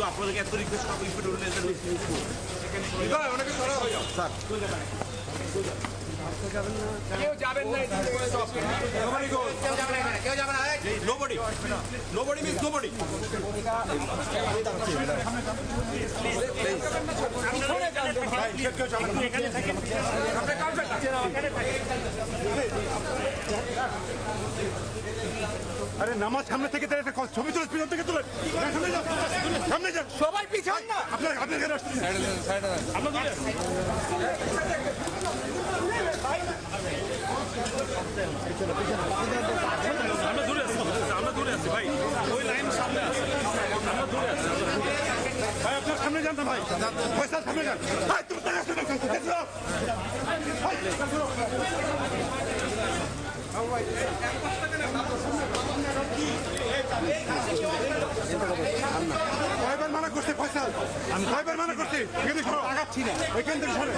কিন্তু আপনাদেরকে এত রিকোয়েস্ট করব ইনস্পেক্টর অনেকে সরা হয়ে যাও। স্যার। কেউ যাবেন না. কেউ না। নোবডি নোবডি নোবডি কাটবেন না। আরে নামাজ সামনে থেকে তাহলে একটা ছবি তুলে পিছন থেকে তুলে। সামনে যান সামনে যান সবাই পিছন না। আপনার আপনার এখানে আসছেন আমরা দূরে আছি আমরা দূরে আছি ভাই। ওই লাইন সামনে আছে। আমরা দূরে আছি ভাই আপনার সামনে যান না ভাই। পয়সা সামনে যান। ভাই তুমি টাকা কয়বার মানা করছে পয়সা আমি কয়বার মানা করছি? এখানে আগাচ্ছি না এখান থেকে সরে।